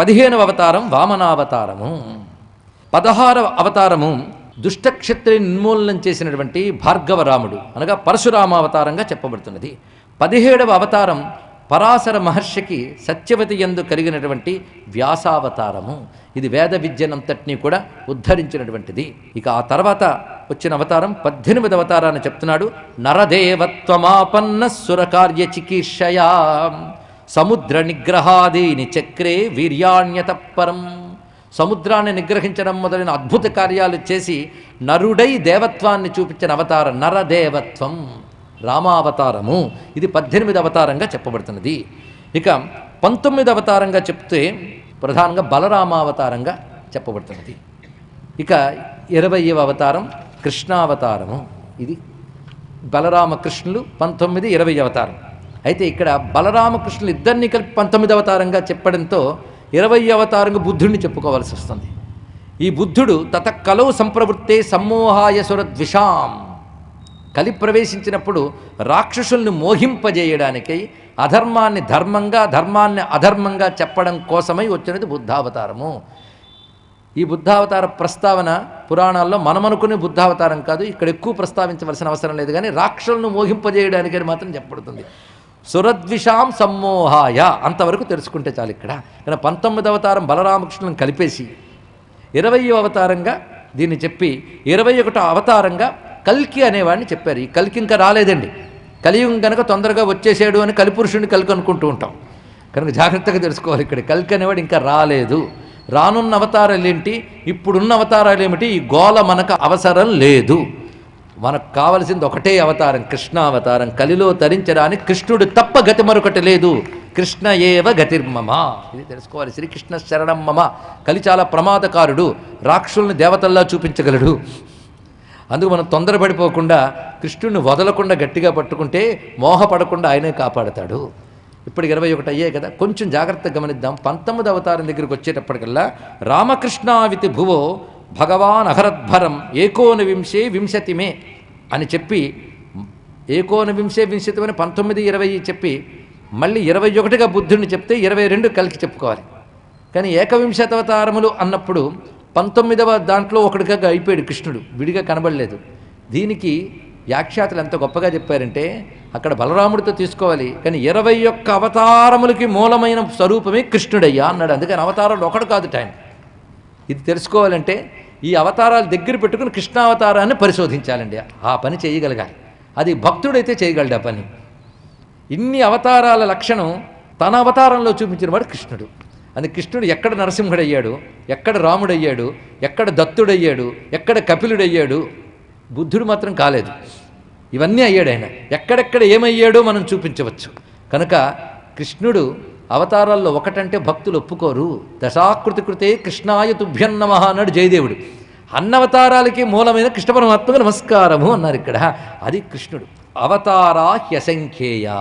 పదిహేనవ అవతారం వామనావతారము. పదహారవ అవతారము దుష్టక్షత్రి నిర్మూలనం చేసినటువంటి భార్గవరాముడు అనగా పరశురామావతారంగా చెప్పబడుతున్నది. పదిహేడవ అవతారం పరాశర మహర్షికి సత్యవతి యందు కలిగినటువంటి వ్యాసావతారము. ఇది వేద విద్యనంతటినీ కూడా ఉద్ధరించినటువంటిది. ఇక ఆ తర్వాత వచ్చిన అవతారం పద్దెనిమిది అవతారాన్ని చెప్తున్నాడు. నరదేవత్వమాపన్న సురకార్య చికిత్సయా. సముద్ర నిగ్రహాదీని చక్రే వీర్యాణ్యత పరం సముద్రాన్ని నిగ్రహించడం మొదలైన అద్భుత కార్యాలు చేసి నరుడై దేవత్వాన్ని చూపించిన అవతారం నరదేవత్వం. రామావతారము. ఇది పద్దెనిమిది అవతారంగా చెప్పబడుతున్నది. ఇక పంతొమ్మిది అవతారంగా చెప్తే ప్రధానంగా బలరామావతారంగా చెప్పబడుతున్నది. ఇక ఇరవయవ అవతారం కృష్ణావతారము. ఇది బలరామకృష్ణులు పంతొమ్మిది ఇరవై అవతారం. అయితే ఇక్కడ బలరామకృష్ణులు ఇద్దరిని కలిపి పంతొమ్మిది అవతారంగా చెప్పడంతో ఇరవై అవతారంగా బుద్ధుడిని చెప్పుకోవాల్సి వస్తుంది. ఈ బుద్ధుడు తత కలవు సంప్రవృత్తే సమ్మోహాయసుర ద్విషాం. కలి ప్రవేశించినప్పుడు రాక్షసుల్ని మోహింపజేయడానికై అధర్మాన్ని ధర్మంగా ధర్మాన్ని అధర్మంగా చెప్పడం కోసమై వచ్చినది బుద్ధావతారము. ఈ బుద్ధావతార ప్రస్తావన పురాణాల్లో మనమనుకునే బుద్ధావతారం కాదు ఇక్కడ ఎక్కువ ప్రస్తావించవలసిన అవసరం లేదు కానీ రాక్షసులను మోహింపజేయడానికని మాత్రం చెప్పబడుతుంది. సురద్విషాం సమ్మోహాయ అంతవరకు తెలుసుకుంటే చాలు ఇక్కడ. కానీ పంతొమ్మిది అవతారం బలరామకృష్ణులను కలిపేసి ఇరవై అవతారంగా దీన్ని చెప్పి ఇరవై ఒకటో అవతారంగా కల్కి అనేవాడిని చెప్పారు. ఈ కల్కి ఇంకా రాలేదండి. కలియుగం కనుక తొందరగా వచ్చేసాడు అని కలిపురుషుడిని కలికి అనుకుంటూ ఉంటాం. కనుక జాగ్రత్తగా తెలుసుకోవాలి ఇక్కడ. కల్కి అనేవాడు ఇంకా రాలేదు. రానున్న అవతారాలు ఏంటి ఇప్పుడున్న అవతారాలు ఏమిటి ఈ గోల మనకు అవసరం లేదు. మనకు కావలసింది ఒకటే అవతారం కృష్ణ అవతారం కలిలో తరించడానికి కృష్ణుడు తప్ప గతి మరొకటి లేదు. కృష్ణ ఏవ గతిర్మమ. ఇది తెలుసుకోవాలి. శ్రీకృష్ణ శరణం మమ. కలి చాలా ప్రమాదకారుడు. రాక్షసుల్ని దేవతల్లా చూపించగలడు. అందుకు మనం తొందరపడిపోకుండా కృష్ణుడిని వదలకుండా గట్టిగా పట్టుకుంటే మోహపడకుండా ఆయనే కాపాడతాడు. ఇప్పటికి ఇరవై ఒకటి అయ్యాయి కదా. కొంచెం జాగ్రత్తగా గమనిద్దాం. పంతొమ్మిది అవతారం దగ్గరికి వచ్చేటప్పటికల్లా రామకృష్ణావితి భువో భగవాన్ అహరద్భరం ఏకోన వింశే వింశతిమే అని చెప్పి ఏకోన వింశే వింశతిమని పంతొమ్మిది ఇరవై చెప్పి మళ్ళీ ఇరవై ఒకటిగా బుద్ధుడిని చెప్తే ఇరవై రెండు కలిసి చెప్పుకోవాలి. కానీ ఏకవింశతవతారములు అన్నప్పుడు పంతొమ్మిదవ దాంట్లో ఒకటిగా అయిపోయాడు కృష్ణుడు విడిగా కనబడలేదు. దీనికి వ్యాఖ్యాతలు ఎంత గొప్పగా చెప్పారంటే అక్కడ బలరాముడితో తీసుకోవాలి కానీ ఇరవై ఒక్క అవతారములకి మూలమైన స్వరూపమే కృష్ణుడయ్యా అన్నాడు. అందుకని అవతారంలో ఒకడు కాదు టైం ఇది తెలుసుకోవాలంటే ఈ అవతారాలు దగ్గర పెట్టుకుని కృష్ణావతారాన్ని పరిశోధించాలండి. ఆ పని చేయగలగాలి. అది భక్తుడైతే చేయగలడు ఆ పని. ఇన్ని అవతారాల లక్షణం తన అవతారంలో చూపించిన వాడు కృష్ణుడు. అది కృష్ణుడు ఎక్కడ నరసింహుడయ్యాడు ఎక్కడ రాముడయ్యాడు ఎక్కడ దత్తుడయ్యాడు ఎక్కడ కపిలుడయ్యాడు? బుద్ధుడు మాత్రం కాలేదు. ఇవన్నీ అయ్యాడు ఆయన. ఎక్కడెక్కడ ఏమయ్యాడో మనం చూపించవచ్చు. కనుక కృష్ణుడు అవతారాల్లో ఒకటంటే భక్తులు ఒప్పుకోరు. దశాకృతి కృతే కృష్ణాయ తుభ్యన్నమ అన్నాడు జయదేవుడు. అన్నవతారాలకి మూలమైన కృష్ణ పరమాత్మకు నమస్కారము అన్నారు ఇక్కడ. అది కృష్ణుడు. అవతారా హ్యసంఖ్యేయా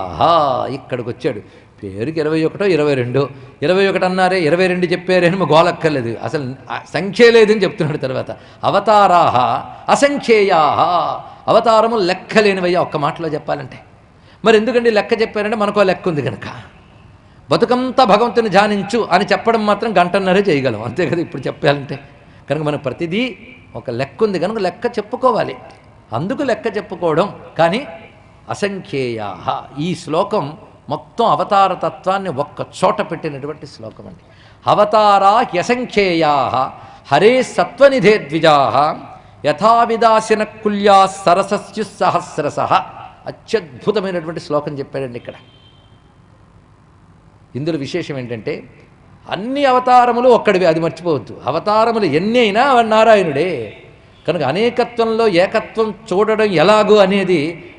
ఇక్కడికి వచ్చాడు పేరుకి ఇరవై ఒకటో ఇరవై రెండో. ఇరవై ఒకటి అన్నారే ఇరవై రెండు చెప్పారే అని గోలక్కర్లేదు. అసలు సంఖ్య లేదని చెప్తున్నాడు తర్వాత. అవతారాహ అసంఖ్యేయా అవతారము లెక్కలేనివయ్యా ఒక్క మాటలో చెప్పాలంటే. మరి ఎందుకండి లెక్క చెప్పారంటే మనకో లెక్క ఉంది కనుక బతుకంతా భగవంతుని ధ్యానించు అని చెప్పడం మాత్రం గంటన్నరే చేయగలం. అంతే కదా ఇప్పుడు చెప్పాలంటే. కనుక మనం ప్రతిదీ ఒక లెక్క ఉంది. కనుక లెక్క చెప్పుకోవాలి. అందుకు లెక్క చెప్పుకోవడం. కానీ అసంఖ్యేయా ఈ శ్లోకం మొత్తం అవతార తత్వాన్ని ఒక్క చోట పెట్టినటువంటి శ్లోకం అండి. అవతారా యసంఖ్యేయా హరే సత్వనిధే ద్విజా యథావిదాసిన కుల్యా సరసస్యు సహస్రస అత్యద్భుతమైనటువంటి శ్లోకం చెప్పాడండి ఇక్కడ. ఇందులో విశేషం ఏంటంటే అన్ని అవతారములు ఒక్కడివి అది మర్చిపోవద్దు. అవతారములు ఎన్ని అయినా నారాయణుడే. కనుక అనేకత్వంలో ఏకత్వం చూడడం ఎలాగో అనేది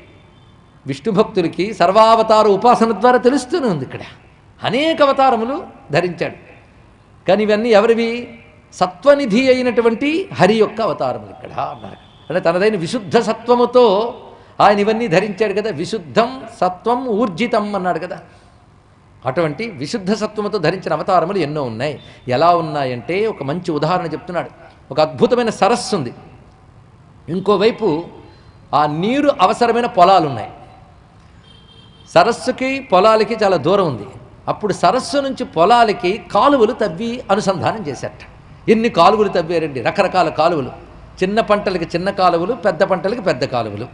విష్ణు భక్తులకి సర్వావతార ఉపాసన ద్వారా తెలుస్తూనే ఉంది ఇక్కడ. అనేక అవతారములు ధరించాడు. కానీ ఇవన్నీ ఎవరివి? సత్వనిధి అయినటువంటి హరి యొక్క అవతారములు ఇక్కడ అన్నారు. అంటే తనదైన విశుద్ధ సత్వముతో ఆయన ఇవన్నీ ధరించాడు కదా. విశుద్ధం సత్వం ఊర్జితం అన్నాడు కదా. అటువంటి విశుద్ధ సత్వముతో ధరించిన అవతారములు ఎన్నో ఉన్నాయి. ఎలా ఉన్నాయంటే ఒక మంచి ఉదాహరణ చెప్తున్నాడు. ఒక అద్భుతమైన సరస్సు ఉంది. ఇంకోవైపు ఆ నీరు అవసరమైన పొలాలు ఉన్నాయి. సరస్సుకి పొలాలకి చాలా దూరం ఉంది. అప్పుడు సరస్సు నుంచి పొలాలకి కాలువలు తవ్వి అనుసంధానం చేశారట. ఎన్ని కాలువలు తవ్వారండి? రకరకాల కాలువలు. చిన్న పంటలకి చిన్న కాలువలు పెద్ద పంటలకి పెద్ద కాలువలు.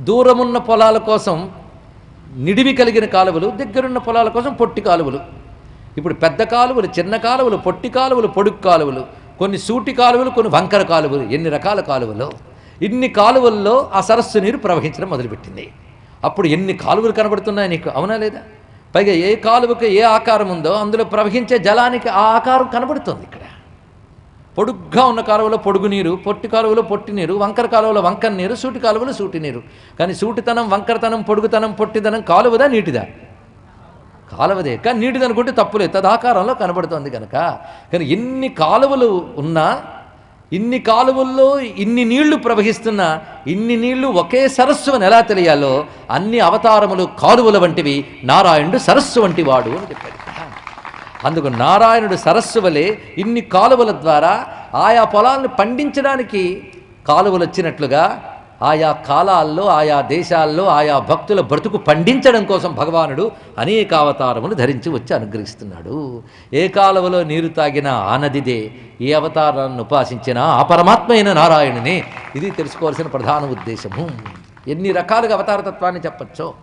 దూరమున్న పొలాల కోసం నిడివి కలిగిన కాలువలు దగ్గరున్న పొలాల కోసం పొట్టి కాలువలు. ఇప్పుడు పెద్ద కాలువలు చిన్న కాలువలు పొట్టి కాలువలు పొడుగు కాలువలు కొన్ని సూటి కాలువలు కొన్ని వంకర కాలువలు ఎన్ని రకాల కాలువలు? ఇన్ని కాలువల్లో ఆ సరస్సు నీరు ప్రవహించడం మొదలుపెట్టింది. అప్పుడు ఎన్ని కాలువలు కనబడుతున్నాయి నీకు? అవునా లేదా? పైగా ఏ కాలువకు ఏ ఆకారం ఉందో అందులో ప్రవహించే జలానికి ఆ ఆకారం కనబడుతుంది ఇక్కడ. పొడుగ్గా ఉన్న కాలువలో పొడుగు నీరు పొట్టి కాలువలో పొట్టి నీరు వంకర కాలువలో వంకర నీరు సూటి కాలువలో సూటి నీరు. కానీ సూటితనం వంకరతనం పొడుగుతనం పొట్టితనం కాలువదా నీటిదా? కాలువదే. కానీ నీటిది అనుకుంటే తప్పులేదు తదాకారంలో కనబడుతోంది కనుక కానీ ఎన్ని కాలువలు ఉన్నా ఇన్ని కాలువల్లో ఇన్ని నీళ్ళు ప్రవహిస్తున్నా ఇన్ని నీళ్ళు ఒకే సరస్సు అని ఎలా తెలియాలో అన్ని అవతారములు కాలువల వంటివి నారాయణుడు సరస్సు వంటి వాడు అని చెప్పాడు. అందుకు నారాయణుడు సరస్సు వలె ఇన్ని కాలువల ద్వారా ఆయా పొలాలను పండించడానికి కాలువలు వచ్చినట్లుగా ఆయా కాలాల్లో ఆయా దేశాల్లో ఆయా భక్తుల బ్రతుకు పండించడం కోసం భగవానుడు అనేక అవతారములు ధరించి వచ్చి అనుగ్రహిస్తున్నాడు. ఏ కాలువలో నీరు తాగినా ఆ నదిదే ఏ అవతారాన్ని ఉపాసించినా ఆ పరమాత్మైన నారాయణుని. ఇది తెలుసుకోవాల్సిన ప్రధాన ఉద్దేశము. ఎన్ని రకాలుగా అవతారతత్వాన్ని చెప్పచ్చో.